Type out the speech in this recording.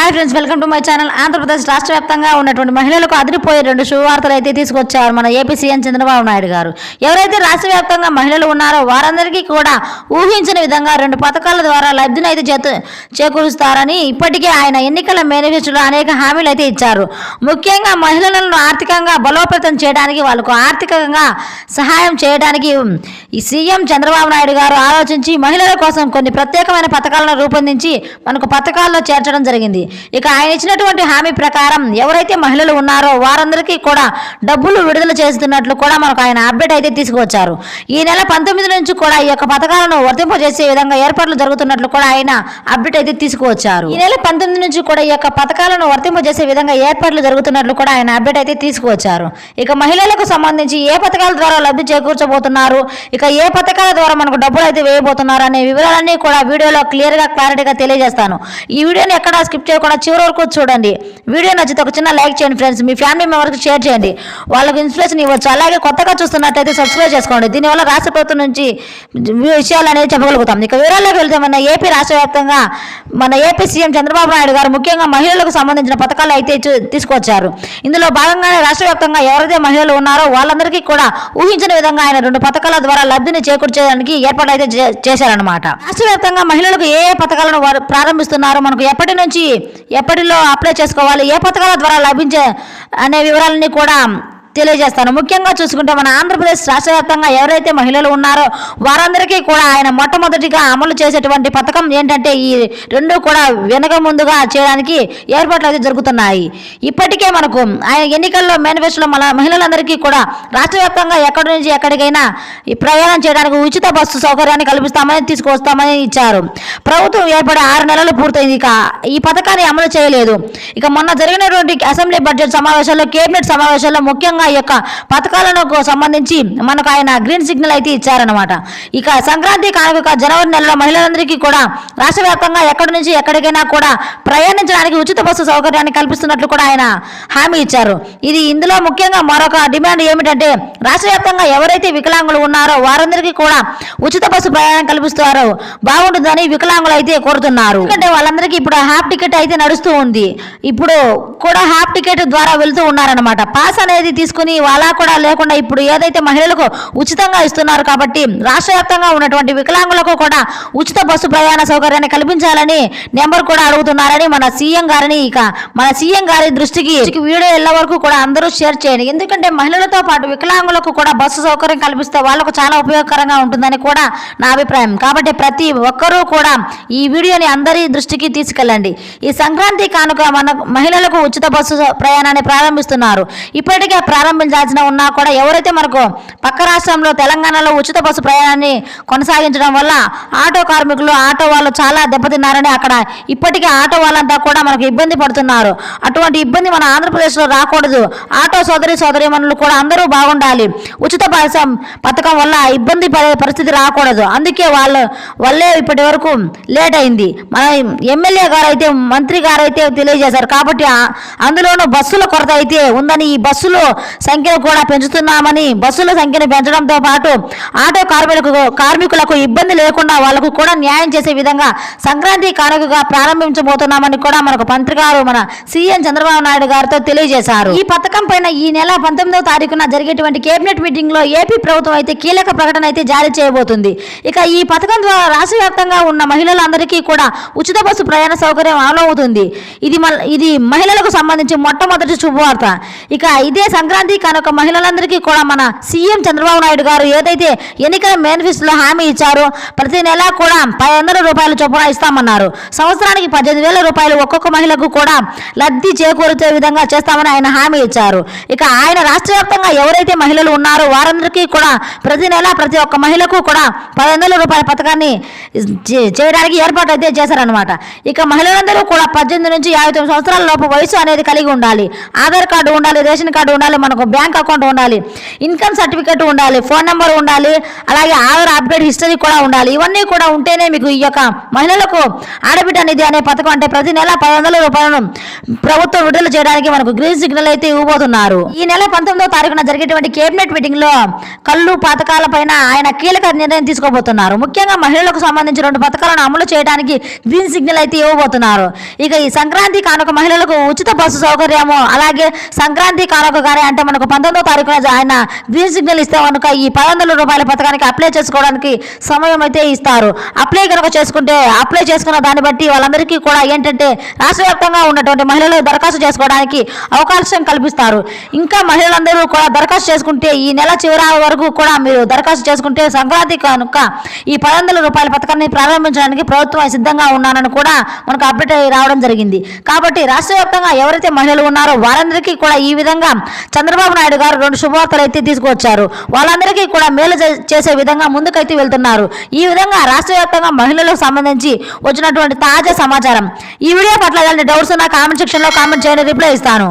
Hi friends welcome to my channel Andhra Pradesh రాష్ట్ర వ్యాప్తంగా ఉన్నటువంటి మహిళలకు అదిరిపోయే రెండు శుభవార్తలు అయితే తీసుకొచ్చారు మన ఏపీ సీఎం చంద్రబాబు నాయుడు గారు. ఎవరైతే రాష్ట్ర వ్యాప్తంగా మహిళలు ఉన్నారో వారందరికీ కూడా ఊహించిన విధంగా రెండు పథకాల ద్వారా లబ్ధిని అయితే చేకూరుస్తారని ఇప్పటికే ఆయన ఎన్నికల మేనిఫెస్టోలో అనేక హామీలు అయితే ఇచ్చారు. ముఖ్యంగా మహిళలను ఆర్థికంగా బలోపేతం చేయడానికి వాళ్ళకు ఆర్థికంగా సహాయం చేయడానికి సీఎం చంద్రబాబు నాయుడు గారు ఆలోచించి మహిళల కోసం కొన్ని ప్రత్యేకమైన పథకాలను రూపొందించి మనకు పథకాల్లో చేర్చడం జరిగింది. ఇక ఆయన ఇచ్చినటువంటి హామీ ప్రకారం ఎవరైతే మహిళలు ఉన్నారో వారందరికీ కూడా డబ్బులు విడుదల చేస్తున్నట్లు కూడా మనకు ఆయన అప్డేట్ అయితే తీసుకువచ్చారు. ఈ నెల పంతొమ్మిది నుంచి కూడా ఈ యొక్క పథకాలను వర్తింపజేసే విధంగా ఏర్పాట్లు జరుగుతున్నట్లు కూడా ఆయన అప్డేట్ అయితే తీసుకువచ్చారు. ఈ నెల పంతొమ్మిది నుంచి కూడా ఈ యొక్క పథకాలను వర్తింపజేసే విధంగా ఏర్పాట్లు జరుగుతున్నట్లు కూడా ఆయన అప్డేట్ అయితే తీసుకువచ్చారు. ఇక మహిళలకు సంబంధించి ఏ పథకాల ద్వారా లబ్ధి చేకూర్చబోతున్నారు? ఇక ఏ పథకాల ద్వారా మనకు డబ్బులు అయితే వేయబోతున్నారు? అనే వివరాలన్నీ కూడా వీడియోలో క్లియర్గా క్లారిటీగా తెలియజేస్తాను. ఈ వీడియోని ఎక్కడ స్కిప్ చేయకుండా చివరి వరకు చూడండి. వీడియో నచ్చితే ఒక చిన్న లైక్ చేయండి ఫ్రెండ్స్. మీ ఫ్యామిలీ మెంబర్కి షేర్ చేయండి. వాళ్ళకి ఇన్స్పిరేషన్ ఇవ్వచ్చు. అలాగే కొత్తగా చూస్తున్నట్టయితే సబ్స్క్రైబ్ చేసుకోండి. దీనివల్ల రాష్ట్ర ప్రభుత్వం నుంచి విషయాలు అనేది చెప్పగలుగుతాం. ఇక వివరాల్లోకి వెళ్తే మన ఏపీ రాష్ట్ర వ్యాప్తంగా మన ఏపీ సీఎం చంద్రబాబు నాయుడు గారు ముఖ్యంగా మహిళలకు సంబంధించిన పథకాలు అయితే తీసుకొచ్చారు. ఇందులో భాగంగానే రాష్ట్ర వ్యాప్తంగా ఎవరైతే మహిళలు ఉన్నారో వాళ్ళందరికీ కూడా ఊహించిన విధంగా ఆయన రెండు పథకాల ద్వారా లబ్ధిని చేకూర్చడానికి ఏర్పాటు అయితే చే- రాష్ట్ర వ్యాప్తంగా మహిళలకు ఏ ఏ పథకాలను వారు ప్రారంభిస్తున్నారో మనకు ఎప్పటి నుంచి ఎప్పటిలో అప్లై చేసుకోవాలి? ఏ పథకాల ద్వారా లభించే అనే వివరాలన్నీ కూడా తెలియజేస్తాను. ముఖ్యంగా చూసుకుంటే మన ఆంధ్రప్రదేశ్ రాష్ట్ర వ్యాప్తంగా ఎవరైతే మహిళలు ఉన్నారో వారందరికీ కూడా ఆయన మొట్టమొదటిగా అమలు చేసేటువంటి పథకం ఏంటంటే ఈ రెండు కూడా వెనక ముందుగా చేయడానికి ఏర్పాట్లు అయితే జరుగుతున్నాయి. ఇప్పటికే మనకు ఆయన ఎన్నికల్లో మేనిఫెస్టోలో మన మహిళలందరికీ కూడా రాష్ట్ర వ్యాప్తంగా ఎక్కడి నుంచి ఎక్కడికైనా ప్రయాణం చేయడానికి ఉచిత బస్సు సౌకర్యాన్ని కల్పిస్తామని తీసుకొస్తామని ఇచ్చారు. ప్రభుత్వం ఏర్పడి ఆరు నెలలు పూర్తయింది. ఇక ఈ పథకాన్ని అమలు చేయలేదు. ఇక మొన్న జరిగినటువంటి అసెంబ్లీ బడ్జెట్ సమావేశాల్లో కేబినెట్ సమావేశాల్లో ముఖ్యంగా ఈ యొక్క పథకాలకు సంబంధించి మనకు ఆయన గ్రీన్ సిగ్నల్ అయితే ఇచ్చారనమాట ఇక సంక్రాంతి కానుక జనవరి నెలలో మహిళలందరికీ కూడా రాష్ట్ర వ్యాప్తంగా ఎక్కడి నుంచి ఎక్కడికైనా కూడా ప్రయాణించడానికి ఉచిత బస్సు సౌకర్యాన్ని కల్పిస్తున్నట్లు కూడా ఆయన హామీ ఇచ్చారు. ఇది ఇందులో ముఖ్యంగా మరొక డిమాండ్ ఏమిటంటే రాష్ట్ర వ్యాప్తంగా ఎవరైతే వికలాంగులు ఉన్నారో వారందరికీ కూడా ఉచిత బస్సు ప్రయాణం కల్పిస్తారో. బాగుంటుందని వికలాంగులు అయితే కోరుతున్నారు. ఎందుకంటే వాళ్ళందరికీ ఇప్పుడు హాఫ్ టికెట్ అయితే నడుస్తూ ఉంది. ఇప్పుడు కూడా హాఫ్ టికెట్ ద్వారా వెళ్తూ ఉన్నారనమాట పాస్ అనేది తీసుకుని అలా కూడా లేకుండా ఇప్పుడు ఏదైతే మహిళలకు ఉచితంగా ఇస్తున్నారు కాబట్టి రాష్ట్ర వ్యాప్తంగా ఉన్నటువంటి వికలాంగులకు కూడా ఉచిత బస్సు ప్రయాణ సౌకర్యాన్ని కల్పించాలని నెంబర్ కూడా అడుగుతున్నారని మన సీఎం గారిని ఇక మన సీఎం గారి దృష్టికి వీడియో ఎల్ల వరకు కూడా అందరూ షేర్ చేయండి. ఎందుకంటే మహిళలతో పాటు వికలాంగులకు కూడా బస్సు సౌకర్యం కల్పిస్తే వాళ్ళకు చాలా ఉపయోగకరంగా ఉంటుందని కూడా నా అభిప్రాయం. కాబట్టి ప్రతి ఒక్కరూ కూడా ఈ వీడియోని అందరి దృష్టికి తీసుకెళ్ళండి. ఈ సంక్రాంతి కానుక మన మహిళలకు ఉచిత బస్సు ప్రయాణాన్ని ప్రారంభిస్తున్నారు. ఇప్పటికే ప్రారంభించాల్సిన ఉన్నా కూడా ఎవరైతే మనకు పక్క రాష్ట్రంలో తెలంగాణలో ఉచిత బస్సు ప్రయాణాన్ని కొనసాగించడం వల్ల ఆటో కార్మికులు ఆటో వాళ్ళు చాలా దెబ్బతిన్నారని అక్కడ ఇప్పటికే ఆటో వాళ్ళంతా కూడా మనకు ఇబ్బంది పడుతున్నారు. అటువంటి ఇబ్బంది మన ఆంధ్రప్రదేశ్లో రాకూడదు. ఆటో సోదరి సోదరి మనులు కూడా అందరూ బాగుండాలి. ఉచిత బస్సు పథకం వల్ల ఇబ్బంది పడే పరిస్థితి రాకూడదు. అందుకే వాళ్ళు వల్లే ఇప్పటి వరకు లేట్ అయింది. మన ఎమ్మెల్యే గారు అయితే మంత్రి గారు అయితే తెలియజేశారు. కాబట్టి అందులోనూ బస్సుల కొరత అయితే ఉందని ఈ బస్సులు సంఖ్యను కూడా పెంచుతున్నామని బస్సుల సంఖ్యను పెంచడంతో పాటు ఆటో కార్మికులకు కార్మికులకు ఇబ్బంది లేకుండా వాళ్ళకు కూడా న్యాయం చేసే విధంగా సంక్రాంతి కానుకగా ప్రారంభించబోతున్నామని కూడా మనకు మంత్రి గారు మన సీఎం చంద్రబాబు నాయుడు గారితో తెలియజేశారు. ఈ పథకం పైన ఈ నెల పంతొమ్మిదవ తారీఖున జరిగేటువంటి కేబినెట్ మీటింగ్లో ఏపీ ప్రభుత్వం అయితే కీలక ప్రకటన అయితే జారీ చేయబోతుంది. ఇక ఈ పథకం ద్వారా రాష్ట్ర వ్యాప్తంగా ఉన్న మహిళలందరికీ కూడా ఉచిత బస్సు ప్రయాణ సౌకర్యం అమలవుతుంది ఇది ఇది మహిళలకు సంబంధించి మొట్టమొదటి శుభవార్త. ఇక ఇదే సంక్రాంతి కనుక మహిళలందరికీ కూడా మన సీఎం చంద్రబాబు నాయుడు గారు ఏదైతే ఎన్నికల మేనిఫెస్టోలో హామీ ఇచ్చారో ప్రతి నెల కూడా పది వందల రూపాయల చొప్పున ఇస్తామన్నారు. సంవత్సరానికి పద్దెనిమిది వేల రూపాయలు ఒక్కొక్క మహిళకు కూడా లబ్ధి చేకూరితే విధంగా చేస్తామని ఆయన హామీ ఇచ్చారు. ఇక ఆయన రాష్ట్ర వ్యాప్తంగా ఎవరైతే మహిళలు ఉన్నారో వారందరికీ కూడా ప్రతి నెల ప్రతి ఒక్క మహిళకు కూడా పది వందల రూపాయల పథకాన్ని చే- చేయడానికి ఏర్పాటు అయితే చేశారనమాట ఇక మహిళలందరూ కూడా పద్దెనిమిది నుంచి యాభై తొమ్మిది సంవత్సరాల లోపు వయసు అనేది కలిగి ఉండాలి. ఆధార్ కార్డు ఉండాలి రేషన్ కార్డు ఉండాలి మన మనకు బ్యాంక్ అకౌంట్ ఉండాలి ఇన్కమ్ సర్టిఫికేట్ ఉండాలి ఫోన్ నెంబర్ ఉండాలి అలాగే ఆధార్ అప్డేట్ హిస్టరీ కూడా ఉండాలి. ఇవన్నీ కూడా ఉంటేనే మీకు ఈ యొక్క మహిళలకు ఆడబిడ్డ నిధి అనే పథకం అంటే ప్రతి నెల పది వందల రూపాయలను ప్రభుత్వం విడుదల చేయడానికి మనకు గ్రీన్ సిగ్నల్ అయితే ఇవ్వబోతున్నారు. ఈ నెల పంతొమ్మిదో తారీఖున జరిగేటువంటి కేబినెట్ మీటింగ్లో కళ్ళు పథకాల పైన ఆయన కీలక నిర్ణయం తీసుకోబోతున్నారు. ముఖ్యంగా మహిళలకు సంబంధించి రెండు పథకాలను అమలు చేయడానికి గ్రీన్ సిగ్నల్ అయితే ఇవ్వబోతున్నారు. ఇక ఈ సంక్రాంతి కానుక మహిళలకు ఉచిత బస్సు సౌకర్యము అలాగే సంక్రాంతి కానుక కానీ అంటే మనకు పంతొమ్మిదో తారీఖున ఆయన గ్రీన్ సిగ్నల్ ఇస్తే కనుక ఈ పదొందల రూపాయల పథకానికి అప్లై చేసుకోవడానికి సమయం అయితే ఇస్తారు. అప్లై కనుక చేసుకుంటే అప్లై చేసుకున్న దాన్ని బట్టి వాళ్ళందరికీ కూడా ఏంటంటే రాష్ట్ర వ్యాప్తంగా ఉన్నటువంటి మహిళలు దరఖాస్తు చేసుకోవడానికి అవకాశం కల్పిస్తారు. ఇంకా మహిళలందరూ కూడా దరఖాస్తు చేసుకుంటే ఈ నెల చివరి వరకు కూడా మీరు దరఖాస్తు చేసుకుంటే సంక్రాంతి కనుక ఈ పదొందల రూపాయల పథకాన్ని ప్రారంభించడానికి ప్రభుత్వం సిద్ధంగా ఉన్నానని కూడా మనకు అప్డేట్ అయ్యి రావడం జరిగింది. కాబట్టి రాష్ట్ర వ్యాప్తంగా ఎవరైతే మహిళలు ఉన్నారో వారందరికీ కూడా ఈ విధంగా చంద్ర చంద్రబాబు నాయుడు గారు రెండు శుభవార్తలు అయితే తీసుకొచ్చారు వాళ్ళందరికీ కూడా మేలు చే- చేసే విధంగా ముందుకైతే వెళ్తున్నారు. ఈ విధంగా రాష్ట్ర వ్యాప్తంగా మహిళలకు సంబంధించి వచ్చినటువంటి తాజా సమాచారం. ఈ వీడియో పట్ల ఎలాంటి డౌట్స్ ఉన్నా కామెంట్ సెక్షన్లో కామెంట్ చేయండి. రిప్లై ఇస్తాను.